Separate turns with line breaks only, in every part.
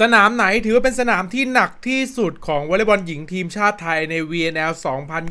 สนามไหนถือว่าเป็นสนามที่หนักที่สุดของวอลเลย์บอลหญิงทีมชาติไทยใน VNL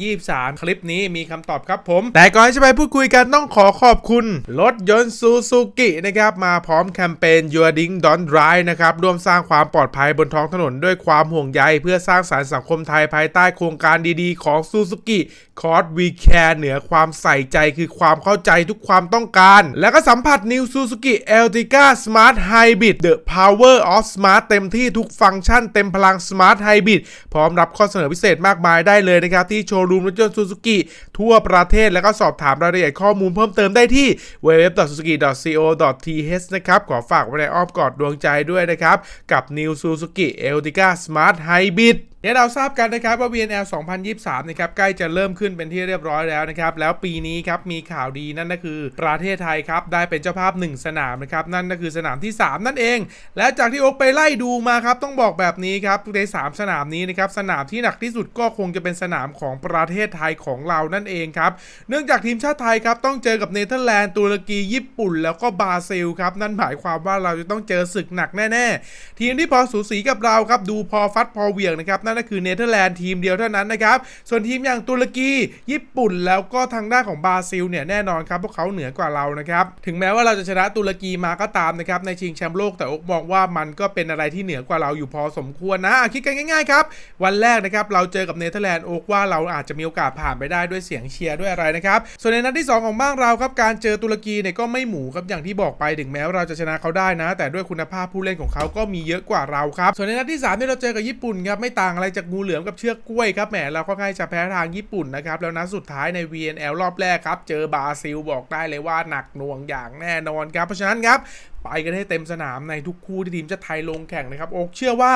2023 คลิปนี้มีคำตอบครับผม แต่ก่อนจะไปพูดคุยกันต้องขอขอบคุณ รถยนต์ซูซูกินะครับ มาพร้อมแคมเปญ Your Ding Don't Drive นะครับ ร่วมสร้างความปลอดภัยบนท้องถนนด้วยความห่วงใย เพื่อสร้างสารรค์สังคมไทยภายใต้โครงการดีๆ ของซูซูกิคอร์ดวีแคร์เหนือความใส่ใจคือความเข้าใจทุกความต้องการ แล้วก็สัมผัส New Suzuki Ertiga Smart Hybrid The Power of Smart เต็มที่ทุกฟังก์ชันเต็มพลังสมาร์ทไฮบริดพร้อมรับข้อเสนอพิเศษมากมายได้เลยนะครับ ที่โชว์รูมรถยนต์ซูซูกิทั่วประเทศแล้วก็สอบถามรายละเอียดข้อมูลเพิ่มเติมได้ที่ www.suzuki.co.th นะครับ ขอฝากไว้ในอ้อมกอดดวงใจด้วยนะครับ กับ New Suzuki Eltiga Smart Hybrid อย่างเราทราบกันนะครับว่า VNL 2023 นะครับใกล้จะเริ่มขึ้นเป็นที่เรียบร้อยแล้วนะครับ แล้วปีนี้ครับมีข่าวดีนั่นก็คือ ประเทศไทยครับได้เป็นเจ้าภาพ 1 สนามนะครับนั่นก็คือสนามที่ 3 นั่นเอง และจากที่โอ๊กไปไล่ดูมาครับต้องบอกแบบนี้ครับใน 3 สนามนี้นะครับสนามที่หนักที่สุดก็คงจะเป็นสนามของประเทศไทยของเรานั่นเองครับเนื่องจากทีมชาติไทยครับต้องเจอกับเนเธอร์แลนด์ตุรกีญี่ปุ่น แล้วก็บราซิลครับนั่นหมายความว่าเราจะต้องเจอศึกหนักแน่ ๆ ทีมที่พอสูสีกับเราครับดูพอฟัดพอเหวี่ยงนะครับนั่นก็คือเนเธอร์แลนด์ทีมเดียวเท่านั้นนะครับ ส่วนทีมอย่างตุรกี ญี่ปุ่นแล้วก็ทางด้านของบราซิลเนี่ยแน่นอนครับพวกเขาเหนือกว่าเรานะครับ ถึงแม้ว่าเราจะชนะตุรกีมาก็ตามนะครับในชิงแชมป์โลกแต่อกมองว่ามันก็เป็นอะไรที่เหนือกว่าเราอยู่พอสมควรนะคิดกันง่ายๆครับวันแรกนะครับเราเจอกับเนเธอร์แลนด์โอกว่าเราอาจจะมีโอกาสผ่านไปได้ด้วยเสียงเชียร์ด้วยอะไรนะครับส่วนในนัดที่ 2 ของบ้านเราครับการเจอตุรกีเนี่ยก็ไม่หมูครับอย่างที่บอกไปถึงแม้ว่าเราจะชนะเขาได้นะ แต่ด้วยคุณภาพผู้เล่นของเขาก็มีเยอะกว่าเราครับส่วนในนัดที่3เนี่เราเจอกับญี่ปุ่นครับไม่ต่างอะไรจากงูเหลือมกับเชือกกล้วยครับแหมเราก็ใกล้จะแพ้ทางญี่ปุ่นนะครับแล้วนัดสุดท้ายใน VNL รอบแรกครับเจอบราซิลบอกได้เลยว่าหนักหน่วงอย่างแน่นอนครับเพราะฉะนั้นครับไปกันให้เต็มสนามในทุกคู่ที่ทีมชาติไทยลงแข่งนะครับโอ๊กเชื่อว่า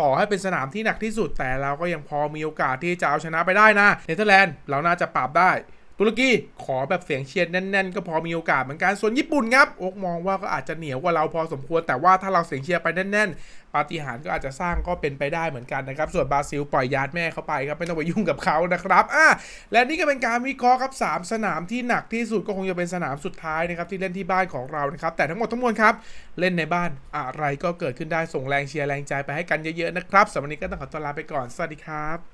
ต่อให้เป็นสนามที่หนักที่สุด แต่เราก็ยังพอมีโอกาสที่จะเอาชนะไปได้นะเนเธอร์แลนด์เราน่าจะปราบได้ ตุรกีขอแบบเสียงเชียร์แน่นๆ ก็พอมีโอกาสเหมือนกัน ส่วนญี่ปุ่นครับโอกมองว่าก็อาจจะเหนียวกว่าเราพอสมควร แต่ว่าถ้าเราเสียงเชียร์ไปแน่นๆ ปาฏิหาริย์ก็อาจจะสร้างก็เป็นไปได้เหมือนกันนะครับ ส่วนบราซิลปล่อยยาดแม่เข้าไปครับ ไม่ต้องไปยุ่งกับเขานะครับอะและนี่ก็เป็นการวิเคราะห์ครับสามสนามที่หนักที่สุดก็คงจะเป็นสนามสุดท้ายนะครับที่เล่นที่บ้านของเรานะครับ แต่ทั้งหมดทั้งมวลครับเล่นในบ้านอะไรก็เกิดขึ้นได้ส่งแรงเชียร์แรงใจไปให้กันเยอะๆนะครับสำหรับวันนี้ก็ต้องขอตัวลาไปก่อนสวัสดีครับ